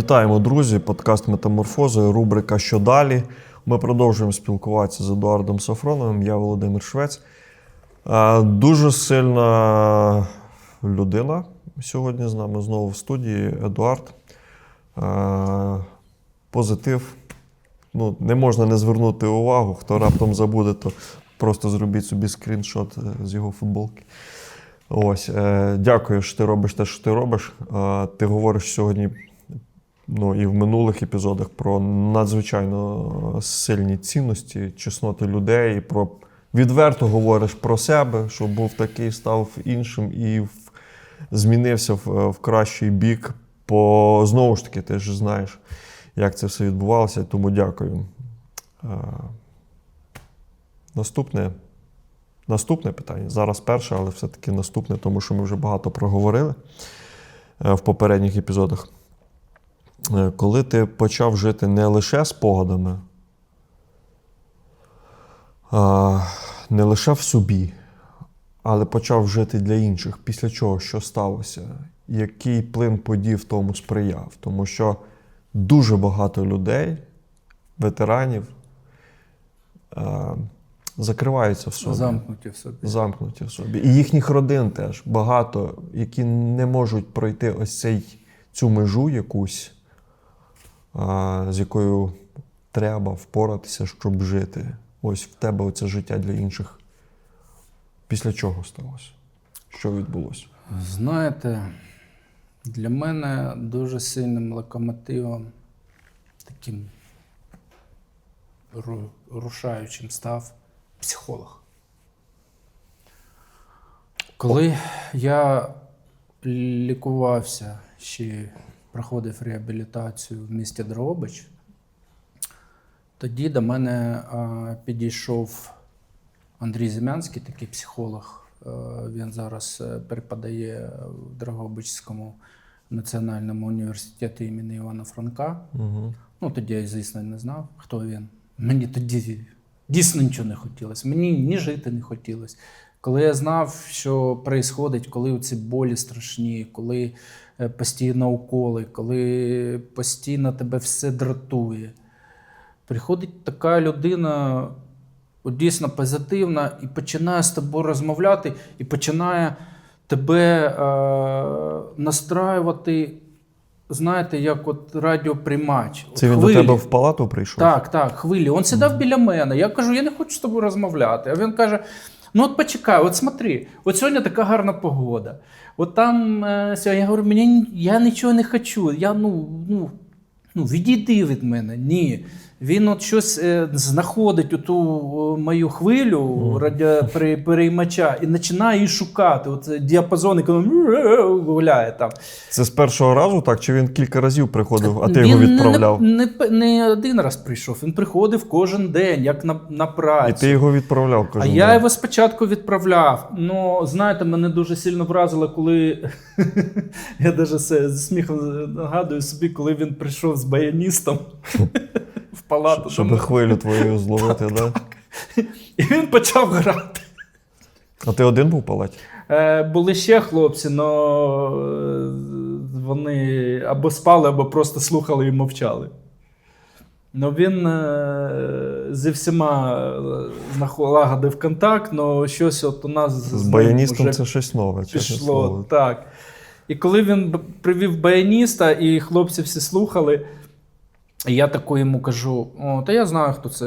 Вітаємо, друзі! Подкаст Метаморфози, рубрика Що далі. Ми продовжуємо спілкуватися з Едуардом Сафроновим. Я Володимир Швець. Е, Дуже сильна людина сьогодні з нами знову в студії Едуард. Е, Позитив. Ну, не можна не звернути увагу. Хто раптом забуде, то просто зробіть собі скріншот е, з його футболки. Ось, дякую, що ти робиш те, що ти робиш. Ти говориш сьогодні, ну і в минулих епізодах про надзвичайно сильні цінності, чесноти людей, про відверто говориш про себе, що був такий, став іншим і в, змінився в, в кращий бік. По знову ж таки, ти ж знаєш, як це все відбувалося, тому дякую. Е, наступне. Наступне питання. Зараз перше, але все-таки наступне, тому що ми вже багато проговорили е, в попередніх епізодах. Е, Коли ти почав жити не лише спогадами, а, не лише в собі, але почав жити для інших, після чого що сталося, який плин подій в тому сприяв. Тому що дуже багато людей, ветеранів, е, закриваються в собі Замкнуті в собі. замкнуті в собі. І їхніх родин теж багато, які не можуть пройти ось цей, цю межу якусь, з якою треба впоратися, щоб жити. Ось в тебе оце життя для інших. Після чого сталося? Що відбулося? Знаєте, для мене дуже сильним локомотивом, таким рушаючим став психолог. Коли я лікувався, ще проходив реабілітацію в місті Дрогобич, тоді до мене підійшов Андрій Зімянський, такий психолог. Е, Він зараз е, преподає в Дрогобичському національному університеті імені Івана Франка. Угу. Ну, тоді я, звісно, не знав, хто він. Мені тоді дійсно нічого не хотілося. Мені ні жити не хотілося. Коли я знав, що відбувається, коли ці болі страшні, коли е, постійно уколи, коли постійно тебе все дратує. Приходить така людина, от дійсно позитивна, і починає з тобою розмовляти, і починає тебе е, настраювати, знаєте, як от радіоприймач. От Це він хвилі. до тебе в палату прийшов? Так, так, хвилі. Він сідав біля мене. Я кажу, я не хочу з тобою розмовляти. А він каже: ну от почекай, от смотри, от сьогодні така гарна погода. От там е, я говорю, мені я нічого не хочу. Я ну, ну, ну відійди від мене. Ні. Він от щось е, знаходить оту о, мою хвилю радіопереймача і починає її шукати. От е, діапазон, і гуляє там. Це з першого разу так? Чи він кілька разів приходив, а ти Він його відправляв? Не, не, не один раз прийшов, він приходив кожен день, як на, на І ти його відправляв, кожен. А кажу. я його спочатку відправляв. Ну, знаєте, мене дуже сильно вразило, коли я навіть з сміхом нагадую собі, коли він прийшов з баяністом палату. Щоб Тому- хвилю твою зловити, да? І він почав грати. А ти один був в палаті? Е, були ще хлопці, але вони або спали, або просто слухали і мовчали. Ну він е, зі всіма е, налагодив контакт, але щось от у нас З ним баяністом вже це щось нове, пішло. Так. І коли він привів баяніста, і хлопці всі слухали, я тако йому кажу: О, та я знаю, хто це,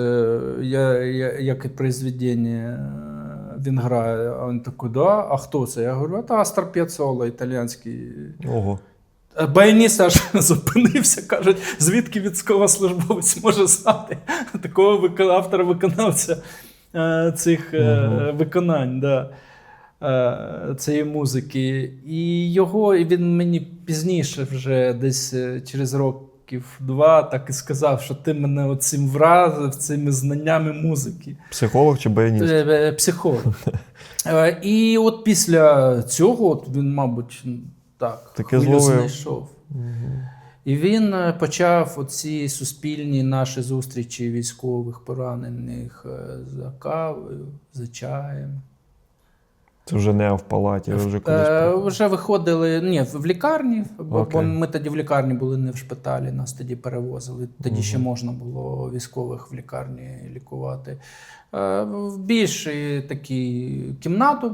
я, я, яке произведення е, він грає. А він такий, да, а хто це? Я говорю, а та Астор П'яцола, італійський. Ого. А Баяніст аж зупинився, кажуть, звідки військовослужбовець може знати такого автора-виконавця е, цих е, Мгм. виконань. Да. е, Цієї музики. І його і він мені пізніше, вже десь е, через років два, так і сказав, що ти мене оцим вразив цими знаннями музики. Психолог чи баяніст? Е, е, Психолог. Е, І от після цього от він, мабуть, так, Таке хвилю зловив. знайшов. І він почав оці суспільні наші зустрічі військових поранених за кавою, за чаєм. Це вже не в палаті, ви вже кудись. Е, вже виходили ні, в лікарні, бо, бо Окей. ми тоді в лікарні були не в шпиталі, нас тоді перевозили. Тоді ще можна було військових в лікарні лікувати. Е, В більш такі кімнату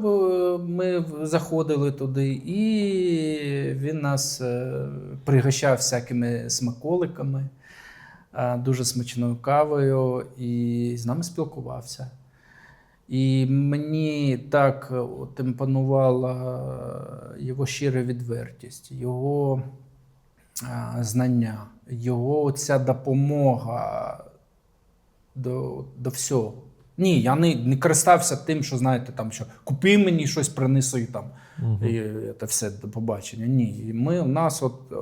ми в- заходили туди, і він нас е, пригощав всякими смаколиками, е, дуже смачною кавою, і з нами спілкувався. І мені так е, от імпонувала його щира відвертість, його знання, його ця допомога до, до всього. Ні, я не, не користався тим, що знаєте, там що купи мені щось, принеси там. І це все до побачення. Ні. І ми у нас от, е,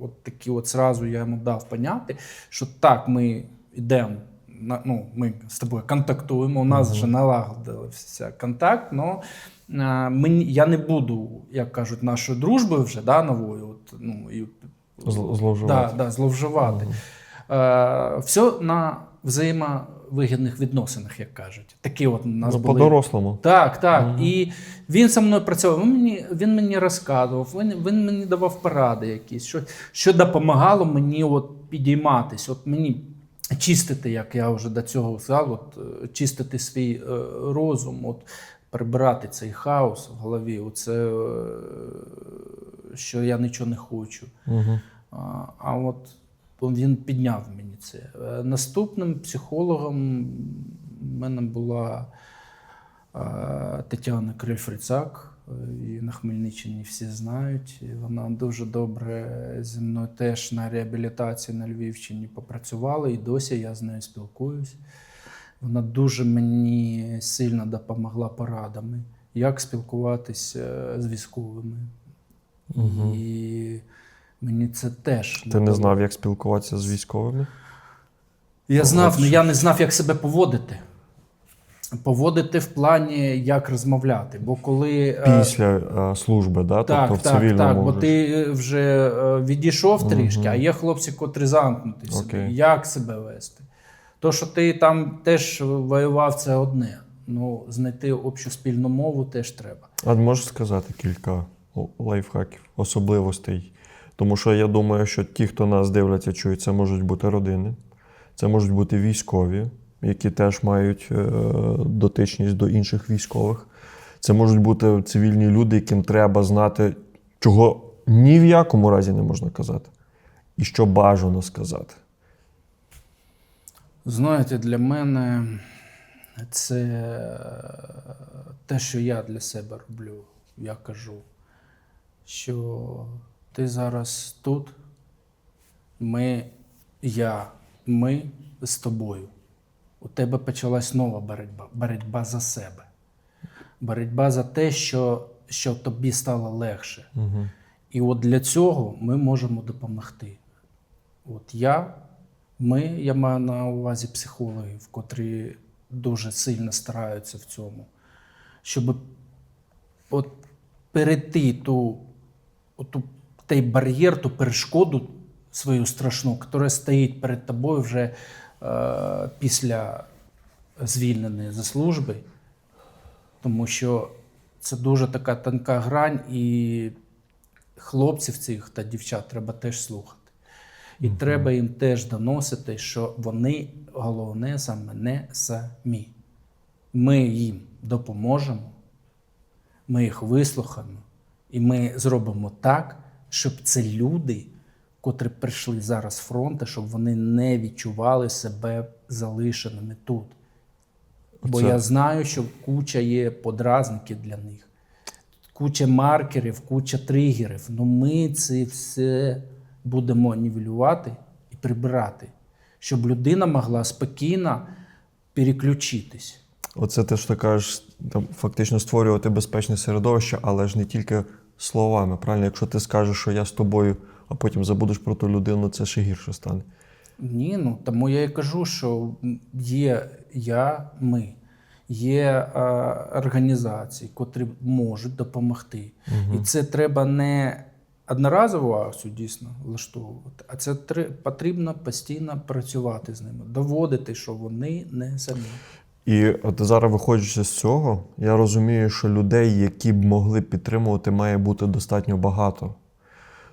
от такі от зразу я йому дав поняти, що так, ми йдемо. На, ну, ми з тобою контактуємо, у нас вже налагодився контакт, але мені, я не буду, як кажуть, нашою дружбою вже да, новою. От, ну, і, зловживати. Да, да, зловживати. Е, все на взаємовигідних відносинах, як кажуть. Такі от у нас Ну, були. по-дорослому. Так, так. І він зі мною працював. Він мені, він мені розказував, він, він мені давав поради якісь, що, що допомагало мені от підійматись. От мені чистити, як я вже до цього сказав, от, е, чистити свій е, розум, от, прибирати цей хаос в голові. Оце, е, що я нічого не хочу. Угу. А, а от він підняв мені це. Наступним психологом в мене була е, Тетяна Крильфрицак. Її на Хмельниччині всі знають. І вона дуже добре зі мною теж на реабілітації на Львівщині попрацювала, і досі я з нею спілкуюсь. Вона дуже мені сильно допомогла порадами, як спілкуватися з військовими. І мені це теж Ти не знав, як спілкуватися з військовими? Я знав, але я не знав, як себе поводити. Поводити в плані, як розмовляти. Бо коли. е, Після е, служби, да? Так, тобто в так, цивільному. так, бо ти е, вже відійшов трішки, а є хлопці, котрі замкнуті в собі. Як себе вести? То, що ти там теж воював, це одне. Ну, знайти общу спільну мову теж треба. А можеш сказати кілька лайфхаків, особливостей? Тому що я думаю, що ті, хто нас дивляться, чують, це можуть бути родини, це можуть бути військові, які теж мають е, дотичність до інших військових. Це можуть бути цивільні люди, яким треба знати, чого ні в якому разі не можна казати, і що бажано сказати. Знаєте, для мене це те, що я для себе роблю. Я кажу, що ти зараз тут, ми, я, ми з тобою. У тебе почалась нова боротьба, боротьба за себе. Боротьба за те, що, що тобі стало легше. Угу. І от для цього ми можемо допомогти. От я, ми, я маю на увазі психологів, котрі дуже сильно стараються в цьому, щоб от перейти ту, ту, той бар'єр, ту перешкоду свою страшну, яка стоїть перед тобою вже після звільнення зі служби, тому що це дуже така тонка грань, і хлопців цих та дівчат треба теж слухати. І треба їм теж доносити, що вони головне саме не самі. Ми їм допоможемо, ми їх вислухаємо, і ми зробимо так, щоб це люди, котрі прийшли зараз з фронту, щоб вони не відчували себе залишеними тут. Бо Оце- я знаю, що куча є подразників для них куча маркерів, куча тригерів. Ну ми це все будемо нівелювати і прибирати, щоб людина могла спокійно переключитись. Оце те, що ти кажеш, там, фактично створювати безпечне середовище, але ж не тільки словами. Правильно, якщо ти скажеш, що я з тобою, а потім забудеш про ту людину, це ще гірше стане. Ні, ну тому я і кажу, що є я, ми, є е, організації, котрі можуть допомогти. І це треба не одноразову акцію дійсно влаштовувати, а це тре- потрібно постійно працювати з ними, доводити, що вони не самі. І от зараз, виходячи з цього, я розумію, що людей, які б могли підтримувати, має бути достатньо багато.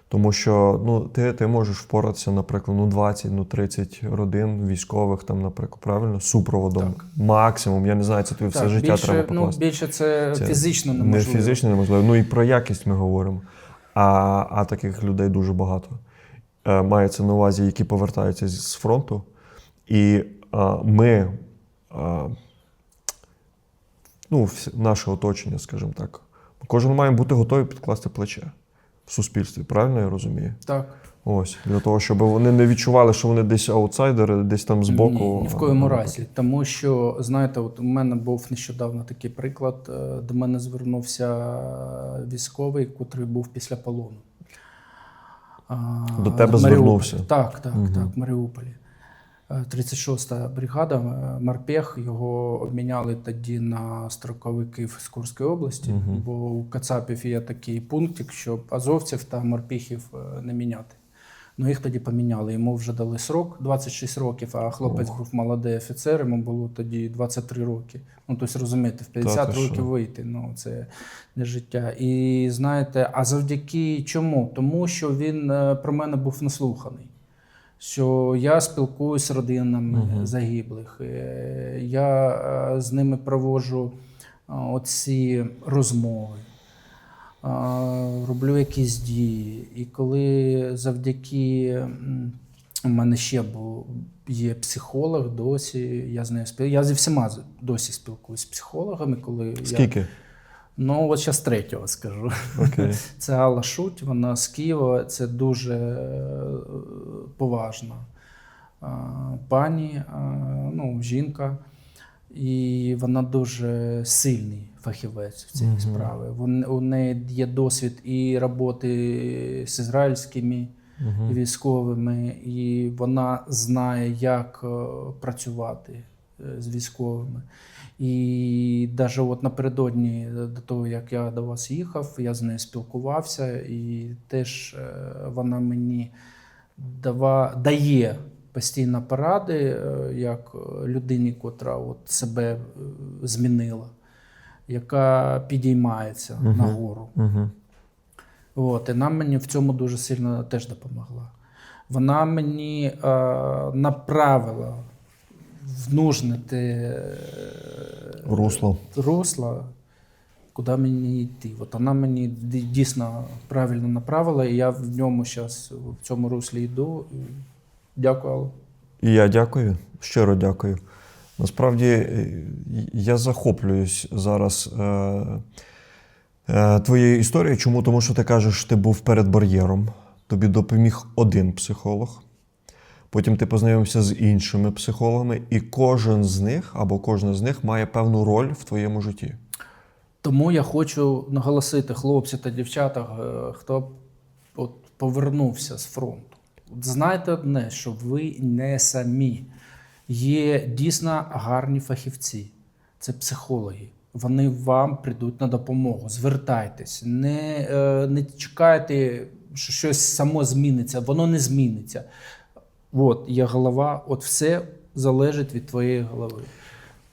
Тому що ну, ти, ти можеш впоратися, наприклад, ну 20, ну 30 родин військових, там, наприклад, правильно, супроводом. Так. Максимум. Я не знаю, це тобі все Так, життя більше, треба ну, більше це, Це фізично не фізично неможливо. Ну і про якість ми говоримо. А, а таких людей дуже багато. Е, мається на увазі, які повертаються з з фронту. І е, ми, е, ну, наше оточення, скажімо так, кожен має бути готовий підкласти плече в суспільстві. Правильно я розумію? Так. Ось для того, щоб вони не відчували, що вони десь аутсайдери, десь там збоку. Ні, ні в коєму разі. Тому що, знаєте, от у мене був нещодавно такий приклад. Е, До мене звернувся військовий, котрий був після полону. До тебе Маріуполь. Звернувся? Так, так, так, в Маріуполі. Е, 36-та бригада е, Марпех його обміняли тоді на строковиків з Курської області, бо у Кацапів є такий пунктик, щоб азовців та морпіхів е, не міняти. Ну їх тоді поміняли. Йому вже дали срок 26 років, а хлопець був молодий офіцер, йому було тоді 23 роки. Ну, тобто, розумієте, в 50 ти років що? вийти. Ну, це не життя. І знаєте, а завдяки чому? Тому що він е, про мене був наслуханий. Що я спілкуюся з родинами загиблих, е, я е, з ними проводжу е, оці розмови, роблю якісь дії. І коли завдяки у мене ще був є психолог досі, я з нею спіл... Я зі всіма досі спілкуюся з психологами, коли я Скільки? Ну, от зараз третього скажу. Окей. Це Алла Шуть, вона з Києва, це дуже е, поважна е, пані, е, ну, жінка. І вона дуже сильний фахівець в цій справі. Вон- У неї є досвід і роботи з ізраїльськими військовими, і вона знає, як працювати з військовими. І навіть от напередодні до того, як я до вас їхав, я з нею спілкувався, і теж е, вона мені дава, дає постійно поради, е, як людині, котра от себе е, змінила, яка підіймається нагору. Угу. От, і нам мені в цьому дуже сильно теж допомогла. Вона мені е, направила в нужне те Русло. русло, куди мені йти. От вона мені дійсно правильно направила, і я в ньому зараз в цьому руслі йду. Дякую. Алла. І я дякую, щиро дякую. Насправді е, я захоплююсь зараз е, е, твоєю історією. Чому? Тому що ти кажеш, ти був перед бар'єром, тобі допоміг один психолог. Потім ти познайомився з іншими психологами, і кожен з них або кожна з них має певну роль в твоєму житті. Тому я хочу наголосити, хлопці та дівчата, е, хто от повернувся з фронту. От Знайте одне, що ви не самі. Є дійсно гарні фахівці, це психологи. Вони вам прийдуть на допомогу. Звертайтесь, не, е, не чекайте, що щось само зміниться, воно не зміниться. От є голова, от все залежить від твоєї голови.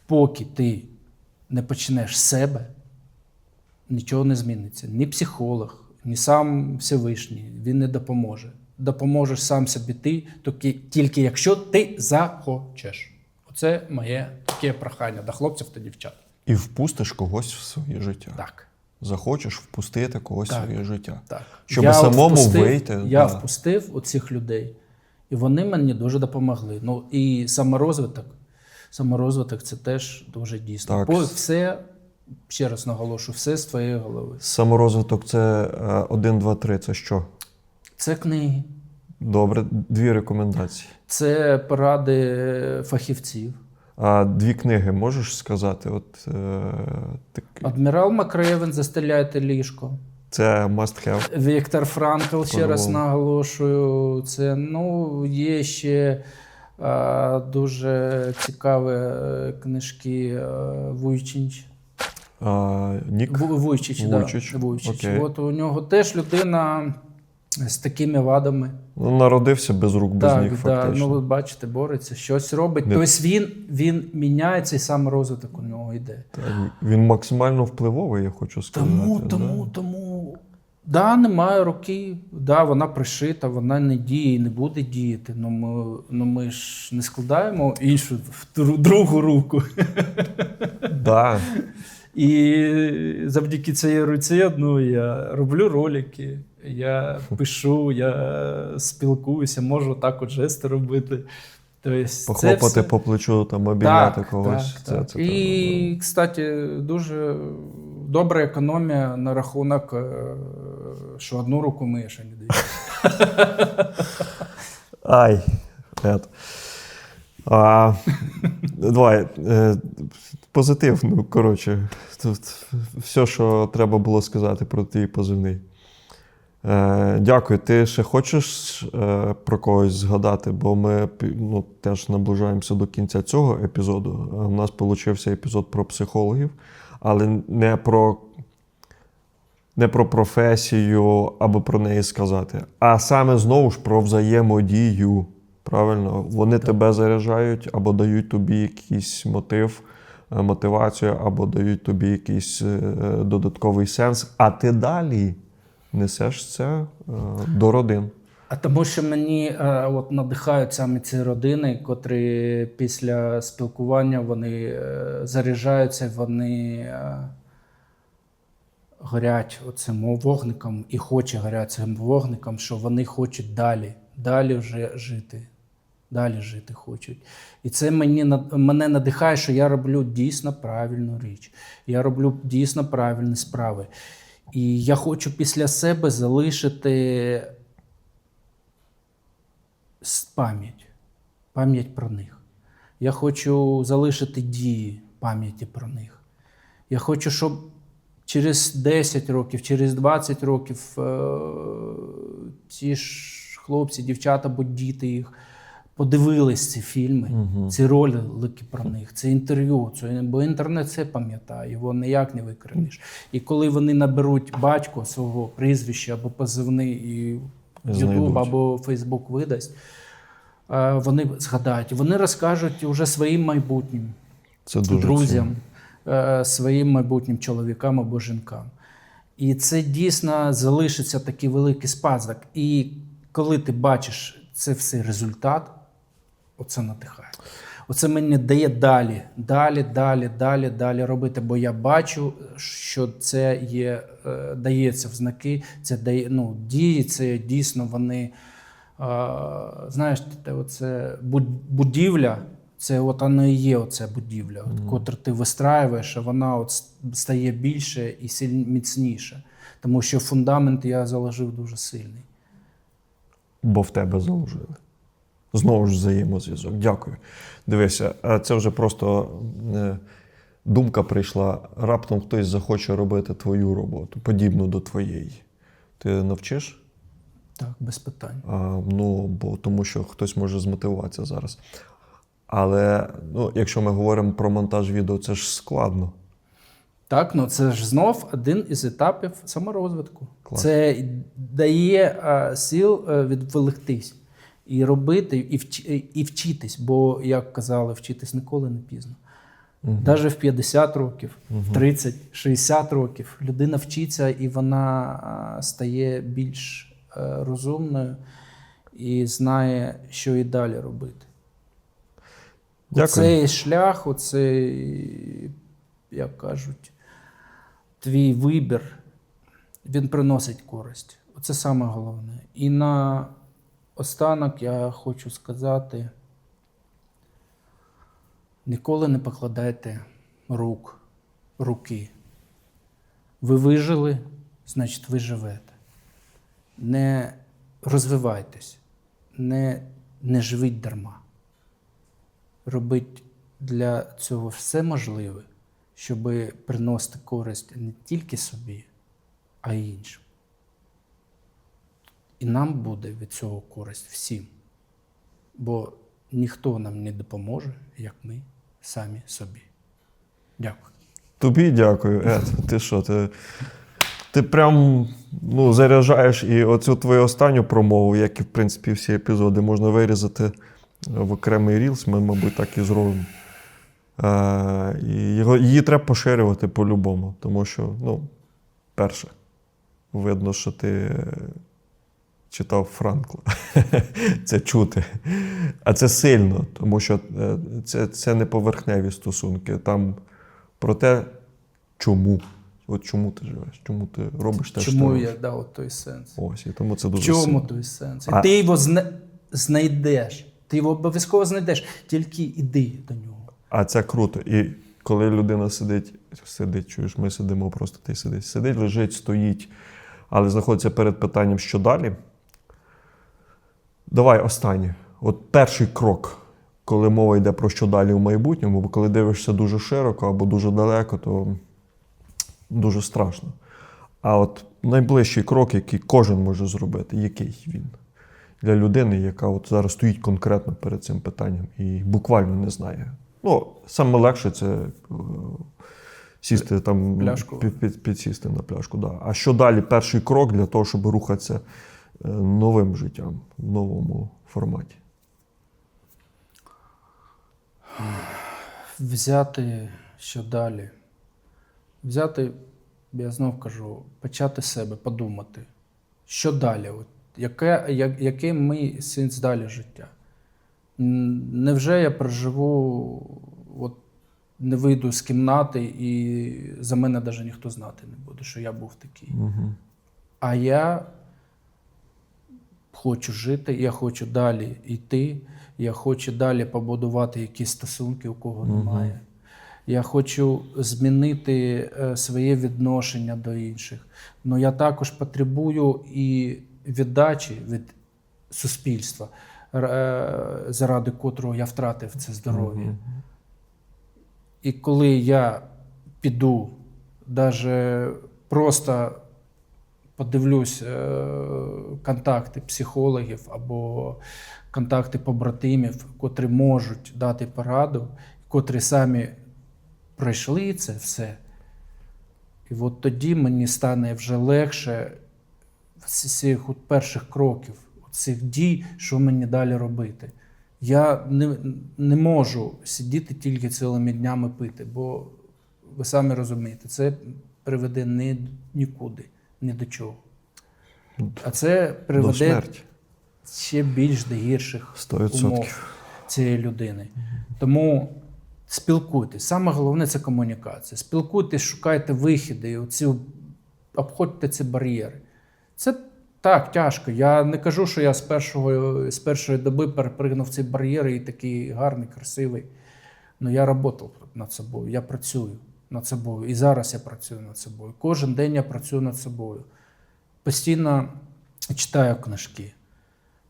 Поки ти не почнеш себе, нічого не зміниться. Ні психолог, ні сам Всевишній, він не допоможе. Допоможеш сам собі ти, тільки, тільки якщо ти захочеш. Оце моє таке прохання до хлопців та дівчат. І впустиш когось в своє життя. Так. Захочеш впустити когось Так. в своє життя. так. Щоб от самому впустив- вийти, Я да. впустив оцих людей, і вони мені дуже допомогли. Ну і саморозвиток. Саморозвиток це теж дуже дійсно. Так. Бо все, ще раз наголошую, все з твоєї голови. Саморозвиток це 1, 2, 3. Це що? Це книги. Добре, дві рекомендації. Це поради фахівців. А дві книги можеш сказати? От, е, так, Адмірал Макревен застеляйте ліжко. Це must have. Віктор Франкл, ще раз наголошую. Це ну, є ще а, дуже цікаві е, книжки е, Вуйчич. А, Нік. Ву- Вуйчич, Вуйчич, Да, Вуйчич. окей. От у нього теж людина з такими вадами. Ну, народився без рук, без ніг, да, фактично. ну ви бачите, бореться, щось робить. Тобто він, він міняється і сам розвиток у нього йде. Так, він максимально впливовий, я хочу сказати. Тому, да. тому, тому. Да, немає руки, да, вона пришита, вона не діє і не буде діяти. Ну ми, ну ми ж не складаємо іншу в другу руку. Да. І завдяки цій руці ну, я роблю ролики, я пишу, я спілкуюся, можу так от жести робити. Тобто, Похлопати все- по плечу, там, обійняти так, когось. Так, це, так. це І, кстати, дуже добра економія на рахунок, е, що одну руку миєш, а не дві. Ай. А, давай. Е, позитив, ну, коротше. Тут все, що треба було сказати про твій позивний. Е, дякую. Ти ще хочеш е, про когось згадати? Бо ми ну, теж наближаємося до кінця цього епізоду. Е, У нас вийшов епізод про психологів, але не про не про професію або про неї сказати, а саме знову ж про взаємодію. Правильно, вони тебе заряджають або дають тобі якийсь мотив, е, мотивацію, або дають тобі якийсь е, додатковий сенс, а ти далі несеш це е, до родин. Тому, що мені е, от надихають саме ці родини, котрі після спілкування вони е, заряджаються, вони е, горять оцим вогником і хоче горять цим вогником, що вони хочуть далі, далі вже жити. Далі жити хочуть. І це мені, мене надихає, що я роблю дійсно правильну річ. Я роблю дійсно правильні справи. І я хочу після себе залишити пам'ять, пам'ять про них. Я хочу залишити дії пам'яті про них. Я хочу, щоб через 10 років, через 20 років е- ці ж хлопці, дівчата, або діти їх подивились ці фільми, ці ролики про них, це інтерв'ю, це, бо інтернет це пам'ятає, його ніяк не викранеш. І коли вони наберуть батько свого прізвища або позивний і. Ютуб або Фейсбук видасть, е, вони згадають, вони розкажуть уже своїм майбутнім Це дуже друзям, цінно. своїм майбутнім чоловікам або жінкам. І це дійсно залишиться такий великий спадок. І коли ти бачиш це все результат, оце надихає. Оце мені дає далі, далі, далі, далі, далі робити. Бо я бачу, що це є, е, дається в знаки, це дає, ну, дії, це дійсно вони. е, знаєш, оце будівля, це от воно і є оця будівля, от, котру ти вистраюєш, а вона от стає більше і силь, міцніше. Тому що фундамент я заложив дуже сильний. бо в тебе заложили. Знову ж взаємозв'язок. Дякую. Дивися, а це вже просто е, думка прийшла. Раптом хтось захоче робити твою роботу, подібну до твоєї. Ти навчиш? Так, без питань. А, ну, бо тому що хтось може змотивуватися зараз. Але ну, якщо ми говоримо про монтаж відео, це ж складно. Так, ну це ж знов один із етапів саморозвитку. Клас. Це дає а, сил е, відволіктись і робити, і, вч, і вчитись. Бо, як казали, вчитись ніколи не пізно. Навіть в 50 років, в 30, 60 років людина вчиться і вона стає більш е, розумною і знає, що і далі робити. Дякую. Оцей шлях, оцей, як кажуть, твій вибір, він приносить користь. Оце саме головне. І на останок я хочу сказати: ніколи не покладайте рук, руки. Ви вижили, значить, ви живете. Не розвивайтесь, не, не живіть дарма робить для цього все можливе, щоб приносити користь не тільки собі, а й іншим. І нам буде від цього користь всім. Бо ніхто нам не допоможе, як ми самі собі. Дякую. Тобі дякую, Ед. Ти що? Ти Ти прям ну, заряджаєш і оцю твою останню промову, як і в принципі всі епізоди, можна вирізати в окремий рілс. Ми, мабуть, так і зробимо. Е, його, її треба поширювати по-любому, тому що, ну, перше, видно, що ти читав Франкла. це чути. А це сильно, тому що е, це, це не поверхневі стосунки. Там про те, чому. От чому ти живеш, чому ти робиш те, що ти Чому я дав той сенс? Ось, і тому це В чому сильно. той сенс? І А- ти його зна- знайдеш. Ти його обов'язково знайдеш, тільки іди до нього. А це круто. І коли людина сидить, сидить, чуєш, ми сидимо, просто ти сидиш. Сидить, лежить, стоїть, але знаходиться перед питанням, що далі. Давай останнє. От перший крок, коли мова йде про що далі в майбутньому, бо коли дивишся дуже широко або дуже далеко, то дуже страшно. А от найближчий крок, який кожен може зробити, який він для людини, яка от зараз стоїть конкретно перед цим питанням і буквально не знає. Ну, саме легше це е, сісти там, Пляшку. Під, під, підсісти на пляшку. Да. А що далі? Перший крок для того, щоб рухатися новим життям в новому форматі. Взяти що далі. Взяти, я знов кажу, почати себе, подумати, що далі? От, яке, я, який мій сенс далі життя? Невже я проживу, от, не вийду з кімнати і за мене навіть ніхто знати не буде, що я був такий. Угу. А я хочу жити, я хочу далі йти, я хочу далі побудувати якісь стосунки, у кого немає. Я хочу змінити е, своє відношення до інших. Але я також потребую і віддачі від суспільства, е, заради котрого я втратив це здоров'я. І коли я піду, навіть просто подивлюсь е, контакти психологів або контакти побратимів, котрі можуть дати пораду, котрі самі пройшли це все. І от тоді мені стане вже легше з цих перших кроків, цих дій, що мені далі робити. Я не, не можу сидіти тільки цілими днями пити, бо ви самі розумієте, це приведе ні, нікуди, ні до чого. А це приведе ще більш до гірших 100%. умов цієї людини. Тому спілкуйтесь. Саме головне це комунікація. Спілкуйтесь, шукайте вихіди, і оці, обходьте ці бар'єри. Це так тяжко. Я не кажу, що я з, першого, з першої доби перепригнув ці бар'єри і такий гарний, красивий. Ну я працював над собою, я працюю над собою. І зараз я працюю над собою. Кожен день я працюю над собою. Постійно читаю книжки.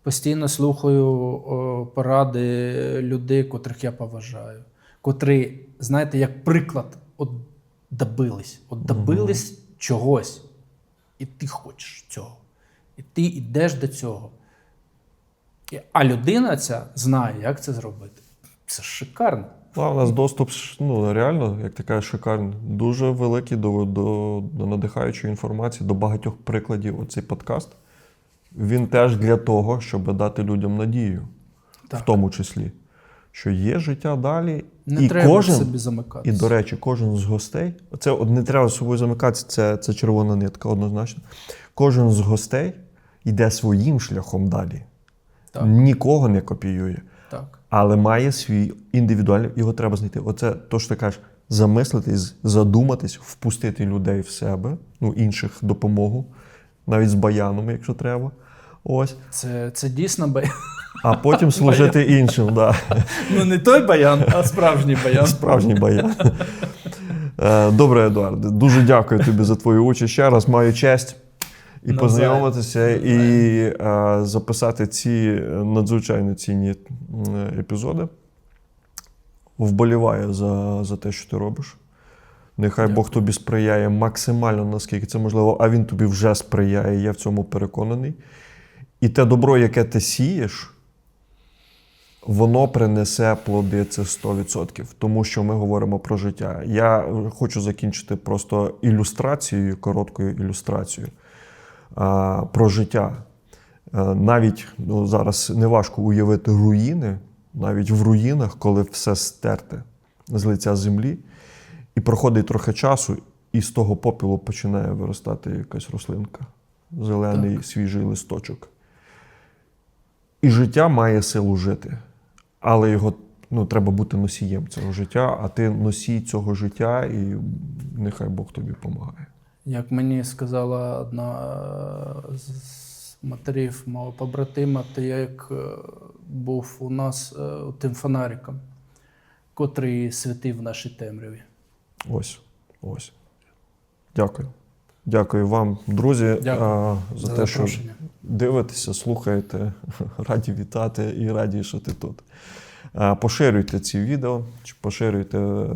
Постійно слухаю поради людей, котрих я поважаю, котрі, знаєте, як приклад, от добились, от добились чогось, і ти хочеш цього. І ти йдеш до цього. А людина ця знає, як це зробити. Це шикарно. А у нас доступ ну, реально, як ти кажеш, шикарний. Дуже великий до, до, до надихаючої інформації, до багатьох прикладів. Оцей подкаст. Він теж для того, щоб дати людям надію, Так. в тому числі, що є життя далі, Не і треба кожен, собі і, до речі, кожен з гостей, це не треба собою замикатися, це, це червона нитка, однозначно. Кожен з гостей йде своїм шляхом далі. Так. Нікого не копіює, Так. Але має свій індивідуальний, його треба знайти. Оце то, що ти кажеш, замислитись, задуматись, впустити людей в себе, ну, інших допомогу, навіть з баяном, якщо треба. Ось. Це, це дійсно баян. А потім служити іншим. Да. Ну не той баян, а справжній баян. Справжній баян. Е, Добре, Едуард, дуже дякую тобі за твою участь. Ще раз маю честь і Навзаєм. познайомитися, і е, записати ці надзвичайно цінні епізоди. Вболіваю за, за те, що ти робиш. Нехай Бог тобі сприяє максимально, наскільки це можливо, а він тобі вже сприяє, я в цьому переконаний. І те добро, яке ти сієш, воно принесе плоди це 100%, тому що ми говоримо про життя. Я хочу закінчити просто ілюстрацією, короткою ілюстрацією а, про життя. Е, Навіть ну, зараз неважко уявити руїни, навіть в руїнах, коли все стерте з лиця землі, і проходить трохи часу, і з того попілу починає виростати якась рослинка, зелений свіжий листочок. І життя має силу жити, але його ну, треба бути носієм цього життя, а ти носій цього життя, і нехай Бог тобі допомагає. Як мені сказала одна е, з матерів мого побратима, то я як е, був у нас е, тим фонариком, котрий світив в нашій темряві. Ось, ось. Дякую. Дякую вам, друзі, Дякую за, за те, що дивитеся, слухаєте. Раді вітати і раді, що ти тут. А, Поширюйте ці відео, чи поширюйте е,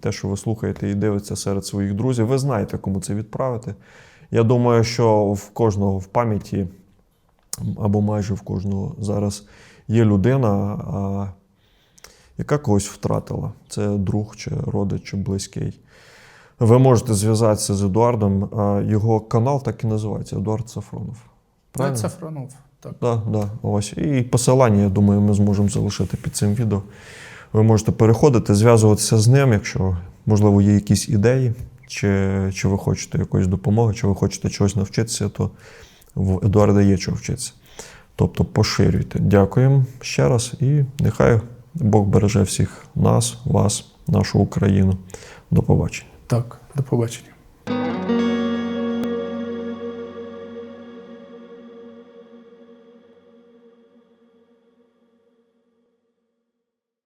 те, що ви слухаєте і дивитеся серед своїх друзів. Ви знаєте, кому це відправити. Я думаю, що в кожного в пам'яті, або майже в кожного зараз є людина, яка когось втратила. Це друг, чи родич, чи близький. Ви можете зв'язатися з Едуардом. Його канал так і називається Едуард Сафронов. Правильно? Сафронов. Так. Да, да, ось. І посилання, я думаю, ми зможемо залишити під цим відео. Ви можете переходити, зв'язуватися з ним, якщо, можливо, є якісь ідеї, чи, чи ви хочете якоїсь допомоги, чи ви хочете чогось навчитися, то в Едуарда є чого вчитися. Тобто поширюйте. Дякуємо ще раз і нехай Бог береже всіх нас, вас, нашу Україну. До побачення. Так, до побачення.